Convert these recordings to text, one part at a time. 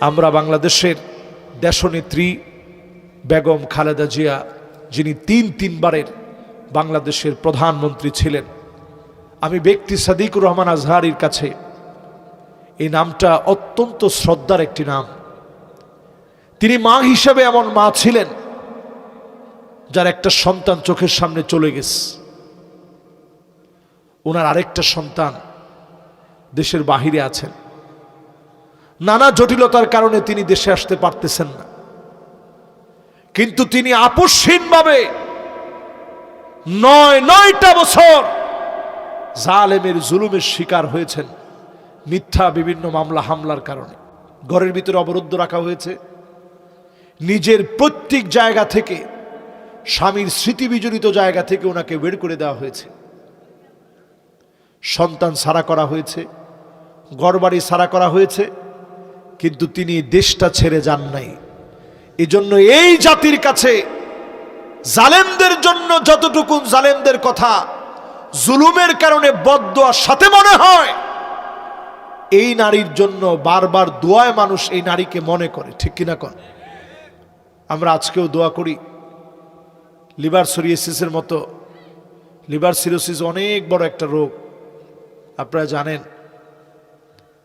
আমরা বাংলাদেশের দেশনেত্রী বেগম খালেদা জিয়া, যিনি তিন তিনবারের বাংলাদেশের প্রধানমন্ত্রী ছিলেন। আমি ব্যক্তি সাদিকুর রহমান আজহারির কাছে এই নামটা অত্যন্ত শ্রদ্ধার একটি নাম। তিনি মা হিসেবে এমন মা ছিলেন যার একটা সন্তান চোখের সামনে চলে গেছে। ওনার আরেকটা সন্তান দেশের বাহিরে আছেন। নানা জটিলতার কারণে তিনি দেশে আসতে পারতেছেন না। কিন্তু তিনি আপসহীনভাবে নয়, নয়টা বছর জালেমের জুলুমের শিকার হয়েছেন, মিথ্যা বিভিন্ন মামলা, হামলার কারণে। ঘরের ভিতরে অবরুদ্ধ রাখা হয়েছে। নিজের প্রত্যেক জায়গা থেকে, স্বামীর স্মৃতি বিজড়িত জায়গা থেকে ওনাকে বের করে দেওয়া হয়েছে। সন্তান সারা করা হয়েছে গড়বাড়ি সারা করা হয়েছে। কিন্তু তিনি দেশটা ছেড়ে যান নাই। এজন্য এই জাতির কাছে জালেমদের জন্য যতটুকু জালেমদের কথা, জুলুমের কারণে বদোয়ার সাথে মনে হয়, এই নারীর জন্য বারবার দোয়ায় মানুষ এই নারীকে মনে করে, ঠিক কিনা কন? আমরা আজকেও দোয়া করি, লিভার সোরিয়াসিসের মতো, লিভার সিরোসিস অনেক বড় একটা রোগ, আপনারা জানেন,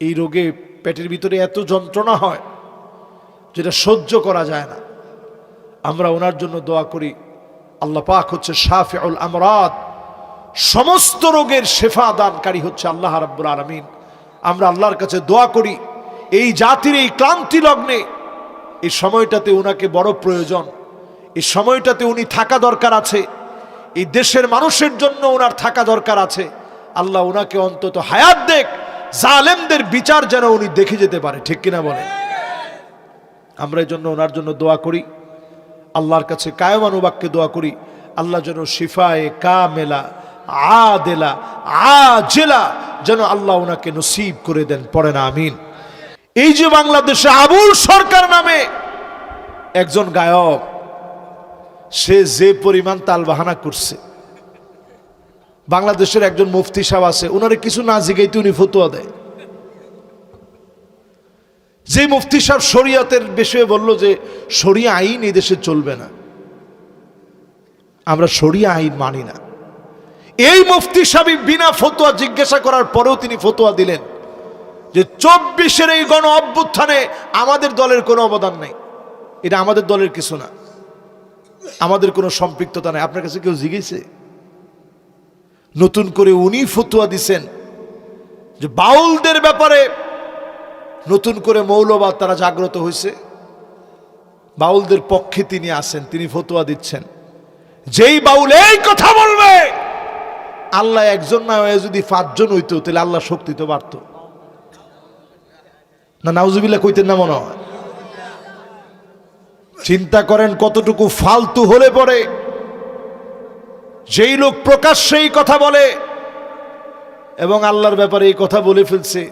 এই রোগে পেটের ভিতরে এত যন্ত্রণা হয় যেটা সহ্য করা যায় না। আমরা ওনার জন্য দোয়া করি, আল্লাহ পাক হচ্ছে শাফিউল আমরাত সমস্ত রোগের শেফা দানকারী হচ্ছে আল্লাহ রাব্বুল আলমিন। আমরা আল্লাহর কাছে দোয়া করি, এই জাতির এই ক্লান্তি লগ্নে এই সময়টাতে ওনাকে বড় প্রয়োজন, এই সময়টাতে উনি থাকা দরকার আছে, এই দেশের মানুষের জন্য ওনার থাকা দরকার আছে। আল্লাহ ওনাকে অন্তত হায়াত দেখ জালেমদের বিচার যেন উনি দেখে যেতে পারে, ঠিক কিনা বলেন? আমরা এই জন্য ওনার জন্য দোয়া করি, আল্লাহর কাছে কায়মানুবাক্যে দোয়া করি, আল্লাহ যেন শিফায়ে কামেলা আ জেলা যেন আল্লাহ ওনাকে নসিব করে দেন পড়ে না আমিন। এই যে বাংলাদেশে আবুল সরকার নামে একজন গায়ক, সে যে পরিমাণ তালবাহানা করছে বাংলাদেশের একজন মুফতি সাহেব আছে ওনারে কিছু না জিগাইতে উনি ফতুয়া দেয়। যে মুফতি সাহেব শরিয়াতের বিষয়ে বলল যে, শরিয়া আইন এই দেশে চলবে না। আমরা শরিয়া আইন মানি না। এই মুফতি সাহেব বিনা ফতোয়া জিজ্ঞাসা করার পরেও তিনি ফতোয়া দিলেন যে, চব্বিশের এই গণ অভ্যুত্থানে আমাদের দলের কোনো অবদান নেই। এটা আমাদের দলের কিছু না। আমাদের কোনো সম্পৃক্ততা নেই। আপনার কাছে কেউ জিগেছে? নতুন করে উনি ফতুয়া দিছেন যে বাউলদের ব্যাপারে নতুন করে মৌলবাদ তারা জাগ্রত হয়েছে। বাউলদের পক্ষে তিনি আসেন তিনি ফতুয়া দিচ্ছেন। যেই বাউল এই কথা বলবে, আল্লাহ একজন না হয়ে যদি পাঁচজন হইতো, তাহলে আল্লাহ শক্তি তো বাড়ত। না নাউজুবিল্লা কইতেন না মনে হয়। চিন্তা করেন কতটুকু ফালতু হলে পরে যেই লোক প্রকাশ্যে এই কথা বলে এবং আল্লাহর ব্যাপারে এই কথা বলে ফেলছে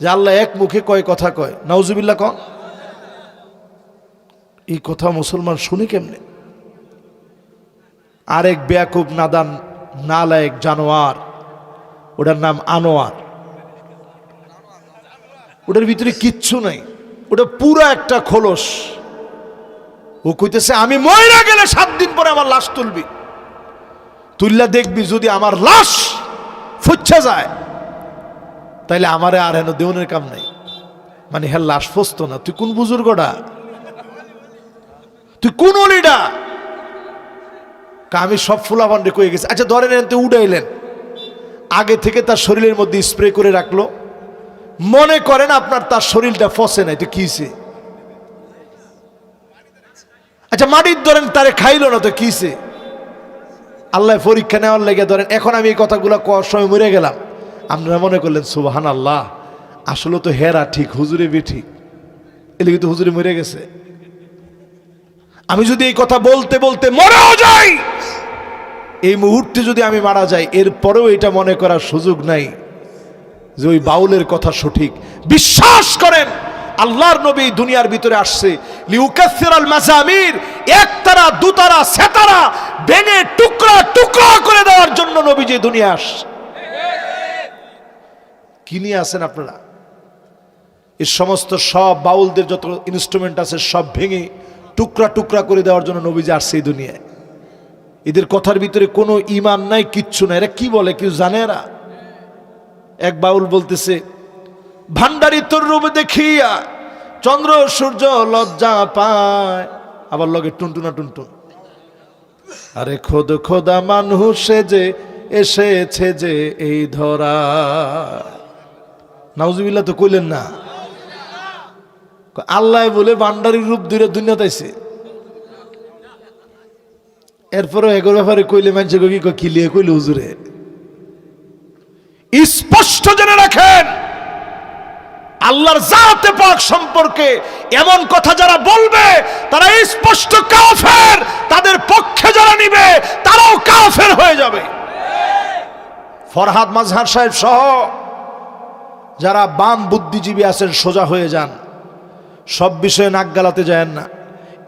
যে আল্লাহ এক মুখে কয় কথা কয়। নাউজুবিল্লা কন। এই কথা মুসলমান শুনে কেমনে? আরেক বেয়াকুব নাদান নালায়েক জানোয়ার, ওটার নাম আনোয়ার। ওটার ভিতরে কিচ্ছু নাই। ওটা পুরো একটা খোলস। ও কইতেছে, আমি ময়রা গেলে সাত দিন পরে আমার লাশ তুলবি। তুললা দেখবি যদি আমার লাশ ফুচ্ছা যায়, তাইলে আমারে আর হেন দেউনের কাম নাই। মানে হ্যাঁ লাশ ফসতো না। তুই কোন বুজুর্গটা তুই কোন অলিডা? আমি সব ফুলাভান্ডে কয়ে গেছি। আচ্ছা ধরেন এনতে উড়াইলেন। আগে থেকে তার শরীরের মধ্যে স্প্রে করে রাখল। মনে করেন আপনার তার শরীরটা ফসে নাই, তো কিসে আচ্ছা মাটির ধরেন তারে খাইলো না, তো কিসে আল্লাহ পরীক্ষা নেওয়ার লেগে ধরেন, এখন আমি এই কথাগুলো কওয়ার সময় মরে গেলাম। আপনারা মনে করলেন সুবাহান আল্লাহ আসলে তো হেরা ঠিক, হুজুরে বি ঠিক। এলে কিন্তু হুজুরে মরে গেছে। আমি যদি এই কথা বলতে বলতে মরেও যাই, এই মুহূর্তে যদি আমি মারা যাই, এরপরেও এটা মনে করার সুযোগ নাই যে ওই বাউলের কথা সঠিক। বিশ্বাস করেন আল্লাহর নবী দুনিয়ার ভিতরে আসছে। লিউকাসির আল মাজামির, একতারা, দুতারা, সেতারা ভেঙে টুকরা টুকরা করে দেওয়ার জন্য নবী যে দুনিয়া আসছে। কি নিয়ে আসেন আপনারা? এই সমস্ত সব বাউলদের যত ইনস্ট্রুমেন্ট আছে, সব ভেঙে টুকরা টুকরা করে দেওয়ার জন্য নবীজি আসছে এই দুনিয়ায়। এদের কথার ভিতরে কোনো ইমান নাই, কিচ্ছু নাই। এরা কি বলে, কেউ জানে এরা? এক বাউল বলতেছে ভান্ডারি তোর রূপ দেখিয়া চন্দ্র সূর্য লজ্জা পায়। আবার লগে টুনটুনা টুনটুন। আরে খোদ খোদা মানুষে যে এসেছে যে এই ধরা। নাউজুবিল্লাহ তো কইলেন না। আল্লাহ বলে ভান্ডারির রূপ দুইটা দুনিয়া তাইছে। এরপরে এগোর ব্যাপারে কইলে মানুষে কি কয়, কি লিয়ে কইলে হুজুরে? স্পষ্ট জেনে রাখেন। আল্লাহর জাতে পাক সম্পর্কে এমন কথা যারা বলবে, তারা স্পষ্ট কাফের। তাদের পক্ষে যারা নিবে, তারাও কাফের হয়ে যাবে। ফরহাদ মাজহার সাহেব সহ যারা বাম বুদ্ধিজীবী আছেন, সোজা হয়ে যান। সব বিষয়ে নাক গালাতে যান না।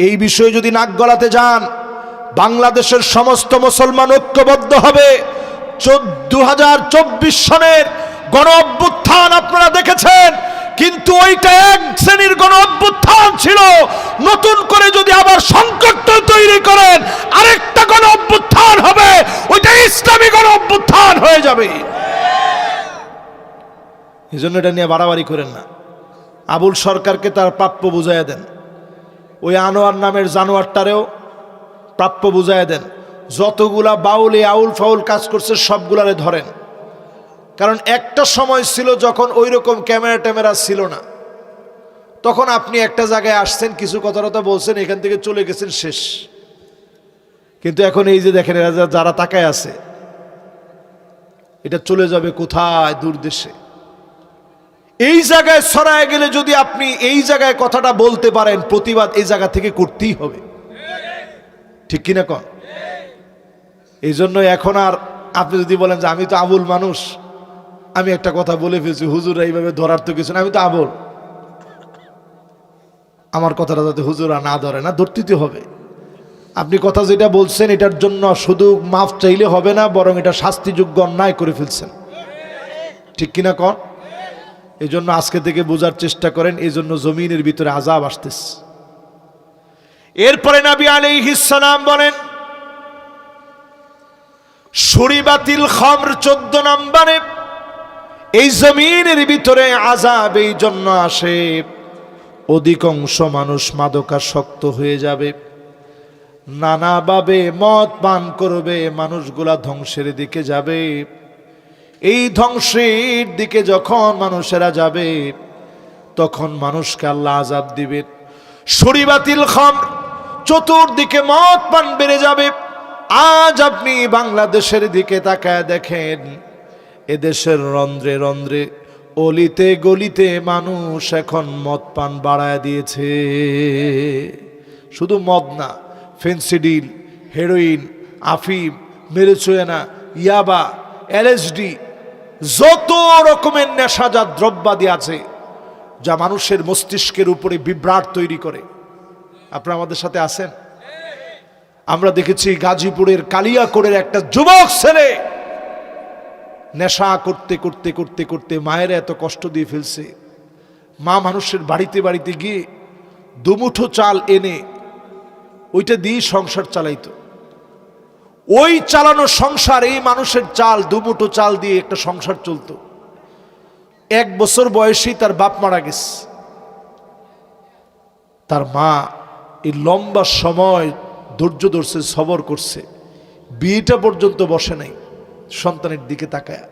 এই বিষয়ে যদি নাক গলাতে যান, বাংলাদেশের সমস্ত মুসলমান ঐক্যবদ্ধ হবে। দু হাজার চব্বিশ সনের গণ অভ্যুত্থান আপনারা দেখেছেন। কিন্তু ওইটা এক শ্রেণির গণ অভ্যুত্থান ছিল। নতুন করে যদি আবার সংকট তৈরি করেন, আরেকটা গণ অভ্যুত্থান হবে। ওইটা ইসলামী গণ অভ্যুত্থান হয়ে যাবে। এই জন্য এটা নিয়ে বাড়াবাড়ি করেন না। আবুল সরকারকে তার প্রাপ্য বুঝাইয়া দেন। ওই আনোয়ার নামের জানোয়ারটারেও প্রাপ্য বুঝাইয়া দেন। যতগুলা বাউলে আউল ফাউল কাজ করছে, সবগুলারে ধরেন। কারণ একটা সময় ছিল যখন ওই রকম ক্যামেরা ট্যামেরা ছিল না। তখন আপনি একটা জায়গায় আসছেন, কিছু কথা টথা বলছেন, এখান থেকে চলে গেছেন শেষ। কিন্তু এখন এই যে দেখেন, এরা যারা তাকায় আছে, এটা চলে যাবে কোথায়? দূর দেশে। এই জায়গায় ছড়ায় গেলে যদি আপনি এই জায়গায় কথাটা বলতে পারেন, প্রতিবাদ এই জায়গা থেকে করতেই হবে। ঠিক কিনা কন? এই জন্য এখন আর আপনি যদি বলেন যে আমি তো আবুল মানুষ আমি একটা কথা বলে ফেলছি হুজুরা এইভাবে ধরার তো কিছু না, আমি তো আবুল আমার কথাটা যাতে হুজুরা না ধরে না ধরতে হবে। আপনি কথা যেটা বলছেন, এটার জন্য শুধু মাফ চাইলে হবে না, বরং এটা শাস্তিযোগ্য অন্যায় করে ফেলছেন। ঠিক কিনা কন? এই জন্য আজকে থেকে বোঝার চেষ্টা করেন এই জন্য জমিনের ভিতরে আজাব আসতেছে। এরপরে নবী আলাইহিসসালাম বলেন, সুরিবাতিল খমর চোদ্দ নম্বরে এই জমিনের ভিতরে আজাব এই জন্য আসে। অধিকাংশ মানুষ মাদকাসক্ত হয়ে যাবে। নানাভাবে মদ পান করবে, মানুষগুলা ধ্বংসের দিকে যাবে। এই ধ্বংসের দিকে যখন মানুষেরা যাবে, তখন মানুষকে আল্লাহ আজাব দিবেন। শরীবাতিল খম, চতুর্দিকে মদ পান বেড়ে যাবে। আজ আপনি বাংলাদেশের দিকে তাকায় দেখেন এদেশের রন্ধ্রে রন্ধ্রে, অলিতে গলিতে মানুষ এখন মদ পান বাড়ায় দিয়েছে। শুধু মদ না, ফেন্সিডিল, হেরোইন, আফিম মেরুচুয়েনা ইয়াবা, এলএসডি, যত রকমের নেশাজাত দ্রব্যাদি আছে, যা মানুষের মস্তিষ্কের উপরে বিভ্রাট তৈরি করে। আপনারা আমাদের সাথে আছেন? আমরা দেখেছি গাজীপুরের কালিয়াকোড়ের একটা যুবক ছেলে নেশা করতে করতে করতে করতে মায়ের এত কষ্ট দিয়ে ফেলছে। মা মানুষের বাড়িতে বাড়িতে গিয়ে দুমুঠো চাল এনে ওইটা দিয়ে সংসার চালাইতো। ওই চালানো সংসার, এই মানুষের চাল, দুমুঠো চাল দিয়ে একটা সংসার চলতো। এক বছর বয়সেই তার বাপ মারা গেছে। তার মা এই লম্বা সময় ধৈর্য ধরছে, সবর করছে। বিয়েটা পর্যন্ত বসে নাই। সন্তানের দিকে তাকায়।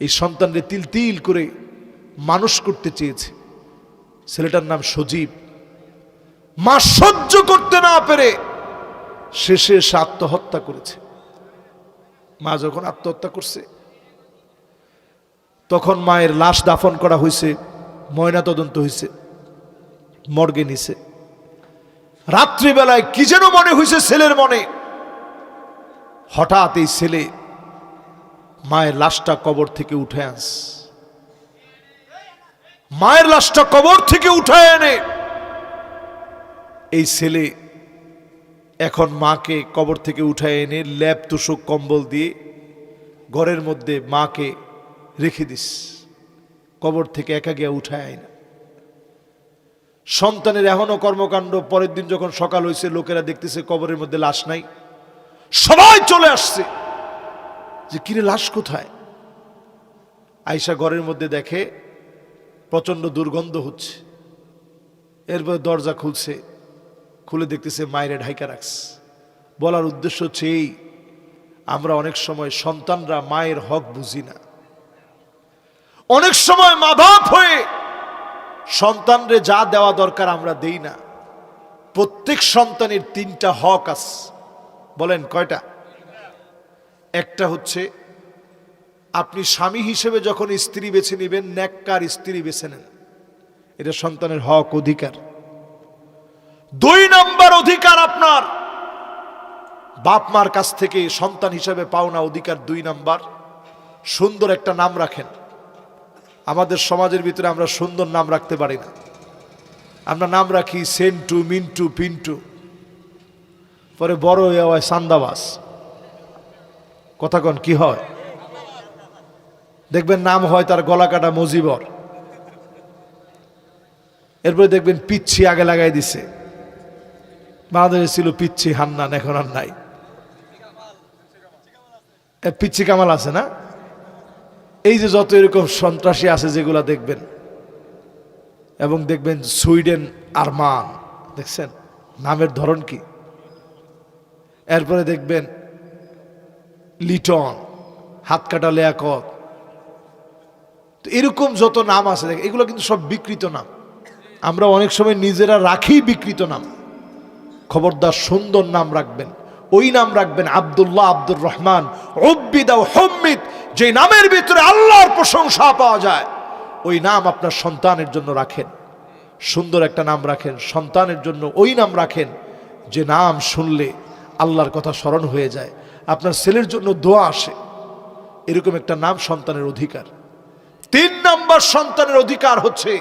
এই সন্তানরে তিল তিল করে মানুষ করতে চেয়েছে। ছেলেটার নাম সজীব। মা সহ্য করতে না পেরে শেষে সে আত্মহত্যা করেছে। মা যখন আত্মহত্যা করছে, তখন মায়ের লাশ দাফন করা হয়েছে ময়না তদন্ত হয়েছে, মর্গে নিছে। রাত্রিবেলায় কি যেন মনে হয়েছে ছেলের মনে। হঠাৎ এই ছেলে মায়ের লাশটা কবর থেকে উঠে আস মায়ের লাশটা কবর থেকে উঠে এনে এই ছেলে এখন মাকে কবর থেকে উঠায় এনে ল্যাপ তুষক কম্বল দিয়ে ঘরের মধ্যে মাকে রেখে দিস। কবর থেকে একা গিয়া উঠায় না। সন্তানের এখনও কর্মকাণ্ড পরের দিন যখন সকাল হয়েছে লোকেরা দেখতেছে কবরের মধ্যে লাশ নাই। সবাই চলে আসছে। যে কিরে লাশ কোথায়? আয়সা ঘরের মধ্যে দেখে প্রচণ্ড দুর্গন্ধ হচ্ছে। এরপর দরজা খুলছে, খুলে দেখতেছে মায়ের ঢাইকা রাখছে। বলার উদ্দেশ্য হচ্ছে এই, আমরা অনেক সময় সন্তানরা মায়ের হক বুঝি না। অনেক সময় মা বাপ হয়ে সন্তানরে যা দেওয়া দরকার আমরা দেই না। প্রত্যেক সন্তানের তিনটা হক আছে। বলেন, কয়টা? একটা হচ্ছে, আপনি স্বামী হিসেবে যখন স্ত্রী বেছে নেবেন, ন্যাক্কার স্ত্রী বেছে নেন। এটা সন্তানের হক অধিকার। দুই নম্বর অধিকার আপনার। বাপ মার কাছ থেকে সন্তান হিসেবে পাওনা অধিকার দুই নাম্বার। সুন্দর একটা নাম রাখেন। আমাদের সমাজের ভিতরে আমরা সুন্দর নাম রাখতে পারি না। আমরা নাম রাখি সেন্টু, মিন্টু, পিন্টু। পরে বড় হয়ে হয় সান্দাবাস। কথা কন কি হয়? দেখবেন নাম হয় তার গলা কাটা মজিবর। এরপরে দেখবেন পিচ্ছি আগে লাগাই দিছে। বাংলাদেশে ছিল পিচ্ছি হান্নান, এখন আর নাই। পিচ্ছি কামাল আছে না? এই যে যত এরকম সন্ত্রাসী আছে যেগুলা দেখবেন, এবং দেখবেন সুইডেন আরমান, দেখছেন? নামের ধরন কি? এরপরে দেখবেন লিটন, হাত কাটা লেয়াকত তো এরকম যত নাম আছে, দেখ, এগুলো কিন্তু সব বিকৃত নাম। আমরা অনেক সময় নিজেরা রাখি বিকৃত নাম। খবরদার সুন্দর নাম রাখবেন। ওই নাম রাখবেন আব্দুল্লাহ আব্দুর রহমান। রব্বিদা হম্মিদ যে নামের ভিতরে আল্লাহর প্রশংসা পাওয়া যায়, ওই নাম আপনার সন্তানের জন্য রাখেন। সুন্দর একটা নাম রাখেন, সন্তানের জন্য ওই নাম রাখেন, যে নাম শুনলে আল্লাহর কথা স্মরণ হয়ে যায়। আপনার ছেলের জন্য দোয়া আসে। এরকম একটা নাম সন্তানের অধিকার। তিন নম্বর সন্তানের অধিকার হচ্ছে,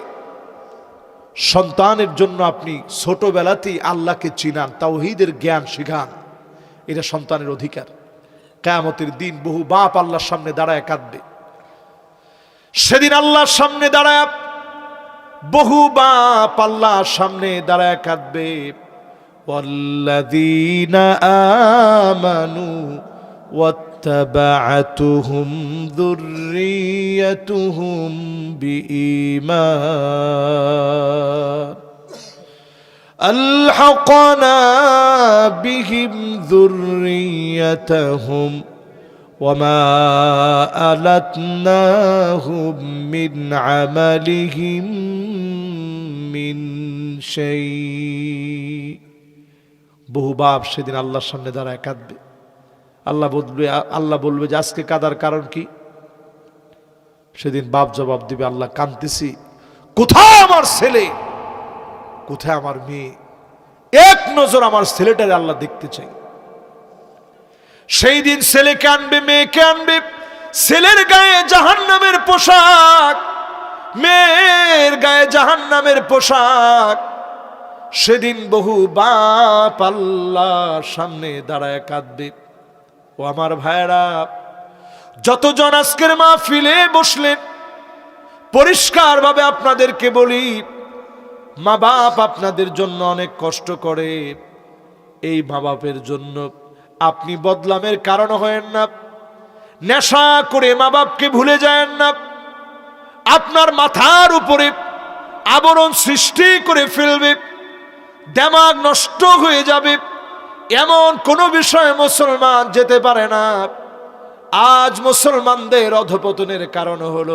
সন্তানের জন্য আপনি ছোটবেলাতেই আল্লাহকে চিনান, তাওহীদের জ্ঞান শিখান। এটা সন্তানের অধিকার। কেয়ামতের দিন বহু বাপ আল্লাহর সামনে দাঁড়ায় কাঁদবে। সেদিন আল্লাহর সামনে দাঁড়ায়, বহু বাপ আল্লাহর সামনে দাঁড়ায় কাঁদবে। والذين آمنوا واتبعتهم ذريتهم بإيمان ألحقنا بهم ذريتهم وما ألتناهم من عملهم من شيء বহু বাপ সেদিন আল্লাহর সামনে দাঁড়ায় কাঁদবে। আল্লাহ বলবে আল্লাহ বলবে যে, আজকে কাদার কারণ কি? সেদিন বাপ জবাব দিবে, আল্লাহ কাঁদতেছি। কোথায় আমার ছেলে? কোথায় আমার মেয়ে? এক নজর আমার ছেলেটারে আল্লাহ দেখতে চাই। সেই দিন ছেলেকে আনবে, মেয়েকে আনবে। ছেলের গায়ে জাহান নামের পোশাক, মেয়ের গায়ে জাহান নামের পোশাক। সেদিন বহু বাপ আল্লাহর সামনে দাঁড়ায় কাঁদবে। ও আমার ভাইয়েরা, যতজন আজকের মা ফিলে বসলেন, পরিষ্কারভাবে আপনাদেরকে বলি, মা বাপ আপনাদের জন্য অনেক কষ্ট করে। এই মা বাপের জন্য আপনি বদলামের কারণ হয়েন না, নেশা করে মা বাপকে ভুলে যায় না। আপনার মাথার উপরে আবরণ সৃষ্টি করে ফেলবে। দেমাগ নষ্ট হয়ে যাবে। এমন কোনো বিষয়ে মুসলমান যেতে পারে না। আজ মুসলমানদের অধপতনের কারণ হল,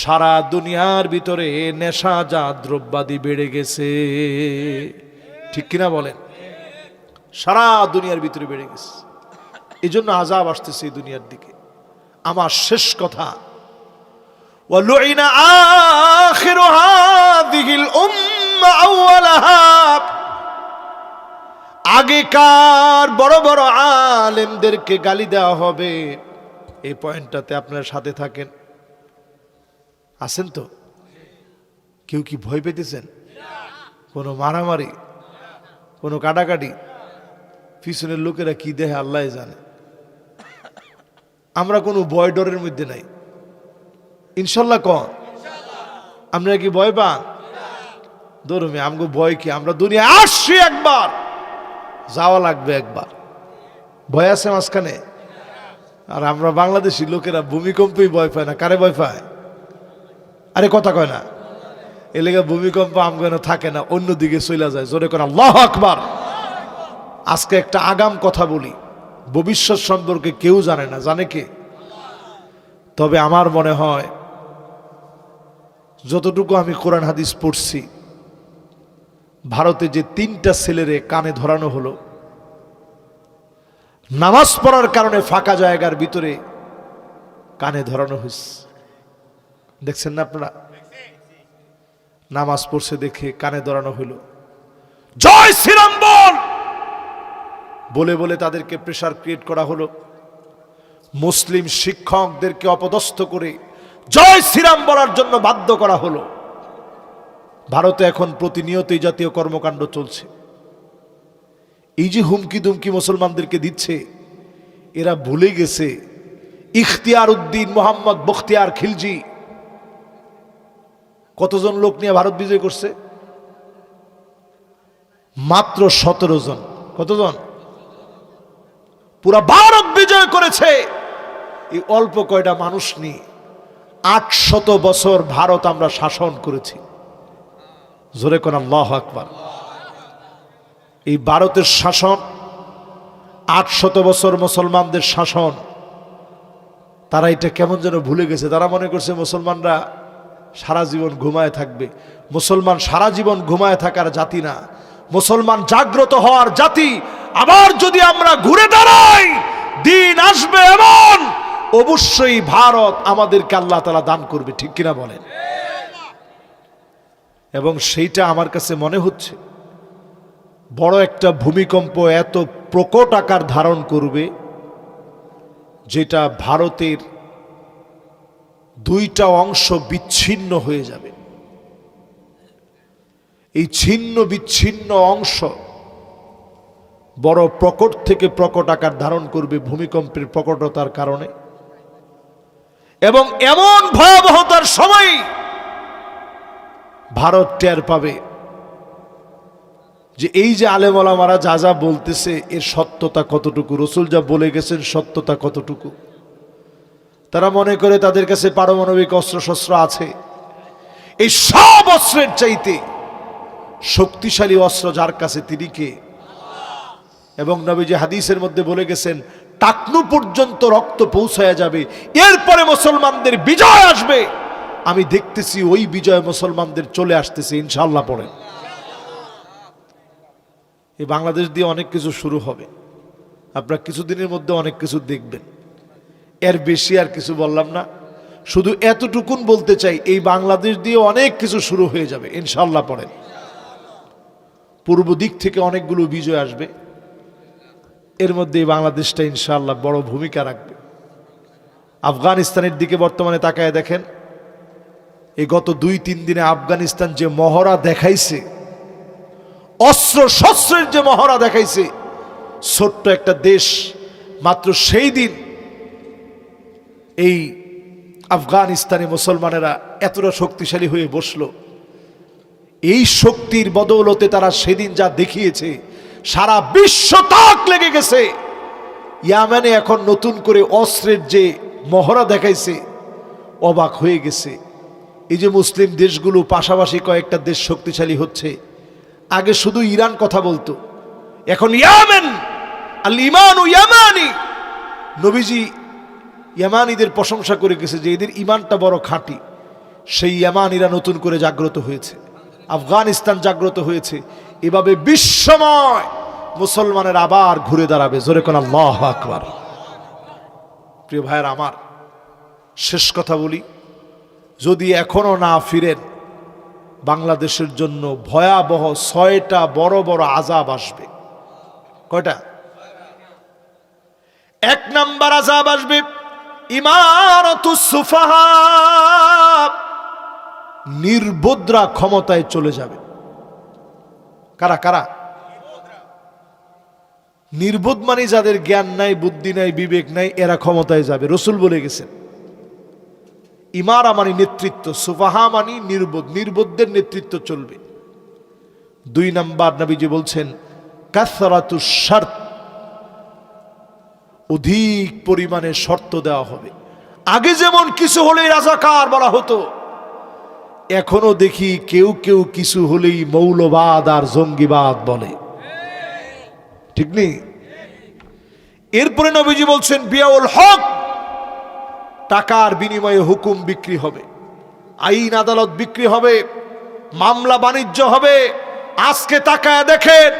সারা দুনিয়ার ভিতরে নেশা যা দ্রব্যাদি বেড়ে গেছে। ঠিক কিনা বলেন? সারা দুনিয়ার ভিতরে বেড়ে গেছে। এই জন্য আজাব আসতেছে দুনিয়ার দিকে। আমার শেষ কথা, ওয়া লুইনা আখিরুহা দিহিল আগেকার বড় বড় আলেমদেরকে গালি দেওয়া হবে। এই পয়েন্টটাতে আপনার সাথে থাকেন। আছেন তো? কেউ কি ভয় পেতেছেন? কোনো মারামারি? কোনো কাটাকাটি? পিছনের লোকেরা কি দেহে, আল্লাহ জানে। আমরা কোনো ভয় ডরের মধ্যে নাই। ইনশাল্লাহ কন। আপনারা কি ভয় পান? ধরুমি, আমগো ভয় কি? আমরা দুনিয়া আসছি একবার। যাওয়া লাগবে একবার। ভয় আছে মাঝখানে? আর আমরা বাংলাদেশি লোকেরা ভূমিকম্পই ভয় পায় না। কারে ভয় পায়? আরে কথা কয় না। এলাকা ভূমিকম্প আমগেন থাকে না, অন্যদিকে চলে যায়। জোরে করে আল্লাহ আকবার। আজকে একটা আগাম কথা বলি। ভবিষ্যৎ সম্পর্কে কেউ জানে না। জানে কে? তবে আমার মনে হয়, যতটুকু আমি কোরআন হাদিস পড়ছি ভারতে যে তিনটা ছেলেরে কানে ধরানো হলো, নামাজ পড়ার কারণে ফাঁকা জায়গার ভিতরে কানে ধরানো হয়েছে। দেখছেন না আপনারা? নামাজ পড়ছে দেখে কানে ধরানো হইল জয় শ্রীরাম বল বলে বলে তাদেরকে প্রেশার ক্রিয়েট করা হলো। মুসলিম শিক্ষকদেরকে অপদস্থ করে জয় শ্রীরাম বলার জন্য বাধ্য করা হলো। ভারতে এখন প্রতিনিয়ত এই জাতীয় কর্মকাণ্ড চলছে। এই যে হুমকি দুমকি মুসলমানদেরকে দিচ্ছে, এরা ভুলে গেছে। ইখতিয়ার উদ্দিন মোহাম্মদ বখতিয়ার খিলজি, কতজন লোক নিয়ে ভারত বিজয় করছে? মাত্র সতেরো জন। কতজন? পুরা ভারত বিজয় করেছে। এই অল্প কয়টা মানুষ নিয়ে আটশত বছর ভারত আমরা শাসন করেছি। জোরে কোন, আল্লাহ আকবার। এই ভারতের শাসন, আটশত বছর মুসলমানদের শাসন, তারা এটা কেমন যেন ভুলে গেছে। তারা মনে করছে মুসলমানরা সারা জীবন ঘুমায় থাকবে। মুসলমান সারা জীবন ঘুমায় থাকার জাতি না। মুসলমান জাগ্রত হওয়ার জাতি। আবার যদি আমরা ঘুরে দাঁড়াই, দিন আসবে এমন, অবশ্যই ভারত আমাদেরকে আল্লাহ তালা দান করবে। ঠিক কিনা বলেন? এবং সেইটা আমার কাছে মনে হচ্ছে। বড় একটা ভূমিকম্প এত প্রকট আকার ধারণ করবে, যেটা ভারতের দুইটা অংশ বিচ্ছিন্ন হয়ে যাবে। এই ছিন্ন বিচ্ছিন্ন অংশ বড় প্রকট থেকে প্রকট আকার ধারণ করবে ভূমিকম্পের প্রকটতার কারণে। এবং এমন ভয়াবহতার সময় ভারত টের পাবে যে এই যে আলেমলামারা যা যা বলতেছে, এর সত্যতা কতটুকু? রসুল যা বলে গেছেন, সত্যতা কতটুকু? তারা মনে করে তাদের কাছে পারমাণবিক অস্ত্রশস্ত্র আছে। এই সব অস্ত্রের চাইতে শক্তিশালী অস্ত্র যার কাছে তিনি কে? এবং নবীজি হাদিসের মধ্যে বলে গেছেন, টাকনু পর্যন্ত রক্ত পৌঁছায়া যাবে, এরপরে মুসলমানদের বিজয় আসবে। আমি দেখতেছি ওই বিজয় মুসলমানদের চলে আসতেছে ইনশাল্লাহ পড়ে এই বাংলাদেশ দিয়ে অনেক কিছু শুরু হবে। আপনারা কিছুদিনের মধ্যে অনেক কিছু দেখবেন। এর বেশি আর কিছু বললাম না। শুধু এতটুকুন বলতে চাই, এই বাংলাদেশ দিয়ে অনেক কিছু শুরু হয়ে যাবে ইনশাল্লাহ পড়েন। পূর্ব দিক থেকে অনেকগুলো বিজয় আসবে। এর মধ্যে এই বাংলাদেশটা ইনশাল্লাহ বড় ভূমিকা রাখবে। আফগানিস্তানের দিকে বর্তমানে তাকায় দেখেন। এই গত দুই, তিন দিনে আফগানিস্তান যে মহড়া দেখাইছে অস্ত্র শস্ত্রের যে মহড়া দেখাইছে, ছোট্ট একটা দেশ, মাত্র সেই দিন এই আফগানিস্তানে মুসলমানেরা এতটা শক্তিশালী হয়ে বসল। এই শক্তির বদৌলতে তারা সেদিন যা দেখিয়েছে, সারা বিশ্ব তাক লেগে গেছে। ইয়ামেনে এখন নতুন করে অস্ত্রের যে মহড়া দেখাইছে, অবাক হয়ে গেছে। এই যে মুসলিম দেশগুলো পাশাপাশি কয়েকটা দেশ শক্তিশালী হচ্ছে, আগে শুধু ইরান কথা বলতো, এখন ইয়ামেন, আল ইমান ইয়ামানি। নবীজি ইয়ামানিদের প্রশংসা করে গেছে যে এদের ইমানটা বড় খাঁটি। সেই ইয়ামানিরা নতুন করে জাগ্রত হয়েছে, আফগানিস্তান জাগ্রত হয়েছে। এভাবে বিশ্বময় মুসলমানের আবার ঘুরে দাঁড়াবে। জোরে কোন আল্লাহ আকবার। প্রিয় ভাইয়ের, আমার শেষ কথা বলি। যদি এখনও না ফিরেন, বাংলাদেশের জন্য ভয়াবহ ছয়টা বড় বড় আজাব আসবে। কয়টা? এক নাম্বার আজাব আসবে সুফাহা। নির্বোধরা ক্ষমতায় চলে যাবে। কারা কারা? নির্বোধ মানে যাদের জ্ঞান নাই, বুদ্ধি নাই, বিবেক নাই, এরা ক্ষমতায় যাবে। রসুল বলে গেছেন ইমারা মানে নেতৃত্ব সুফাহা মানি নির্বোধ, নির্বোধদের নেতৃত্ব চলবে। দুই নাম্বার নবীজি বলছেন, কাসরাতু শর্ত, অধিক পরিমাণে শর্ত দেওয়া হবে। আগে যেমন কিছু হলেই রাজাকার বলা হতো, এখনও দেখি কেউ কেউ কিছু হলেই মৌলবাদ আর জঙ্গিবাদ বলে। ঠিক নেই? এরপরে নবীজি বলছেন, বিয়াউল হক টাকার বিনিময়ে হুকুম বিক্রি হবে। আইন আদালত বিক্রি হবে, মামলা বাণিজ্য হবে। আজকে তাকায় দেখেন,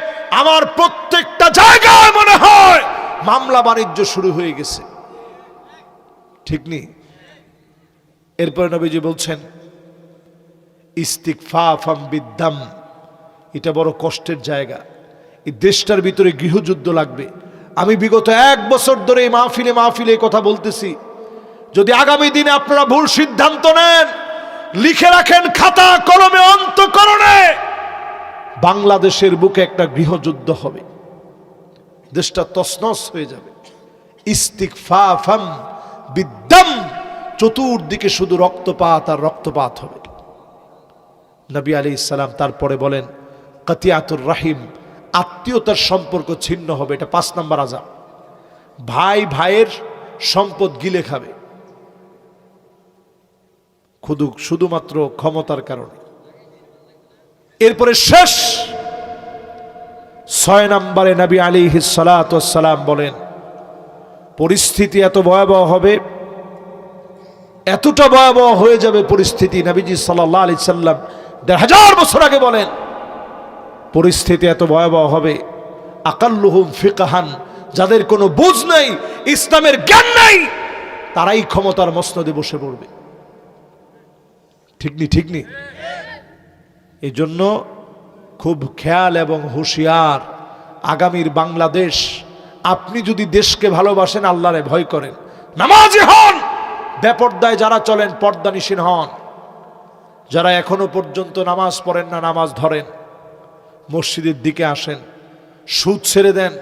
আমার প্রত্যেকটা জায়গায় মনে হয় মামলা বাণিজ্য শুরু হয়ে গেছে। ঠিক নেই এরপরে নবীজি বলছেন ইস্তিকফা ফাম বিদ্যাম এটা বড় কষ্টের জায়গা। এই দেশটার ভিতরে গৃহযুদ্ধ লাগবে। আমি বিগত এক বছর ধরে এই মাহফিলে মাহফিলে কথা বলতেছি। যদি আগামী দিনে আপনারা ভুল সিদ্ধান্ত নেন, লিখে রাখেন খাতা কলমে অন্তকরণে, বাংলাদেশের বুকে একটা গৃহযুদ্ধ হবে। দেশটা তসনস হয়ে যাবে। ইস্তিকফা ফাম বিদ্যাম চতুর্দিকে শুধু রক্তপাত আর রক্তপাত হবে। নবী আলী ইসালাম তারপরে বলেন, কাতিয়াতুর রাহিম, আত্মীয়তার সম্পর্ক ছিন্ন হবে। এটা পাঁচ নম্বর আজাব ভাই ভাইয়ের সম্পদ গিলে খাবে। শুধু, শুধুমাত্র ক্ষমতার কারণে। এরপরে শেষ, ছয় নম্বরে নবী আলী হিসালাম বলেন, পরিস্থিতি এত ভয়াবহ হবে, এতটা ভয়াবহ হয়ে যাবে পরিস্থিতি, নবীজি সাল্লাহ আলি সাল্লাম দেড় হাজার বছর আগে বলেন, পরিস্থিতি এত ভয়াবহ হবে, আকাল্লুহুম ফিকাহান, যাদের কোনো বুঝ নেই, ইসলামের জ্ঞান নাই, তারাই ক্ষমতার মসনদে বসে পড়বে। ঠিক নি ঠিক নি এই জন্য খুব খেয়াল এবং হুঁশিয়ার, আগামীর বাংলাদেশ, আপনি যদি দেশকে ভালোবাসেন, আল্লাহরে ভয় করেন। নামাজি হন! বেপর্দায় যারা চলেন পর্দা নিশীন হন। যারা এখনও পর্যন্ত নামাজ পড়েন না, নামাজ ধরেন। মসজিদের দিকে আসেন। সুদ ছেড়ে দেন,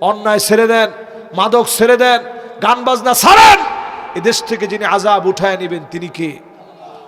অন্যায় ছেড়ে দেন, মাদক ছেড়ে দেন, গান বাজনা ছাড়েন। এদেশ থেকে যিনি আজাব উঠায় নেবেন, তিনি কে?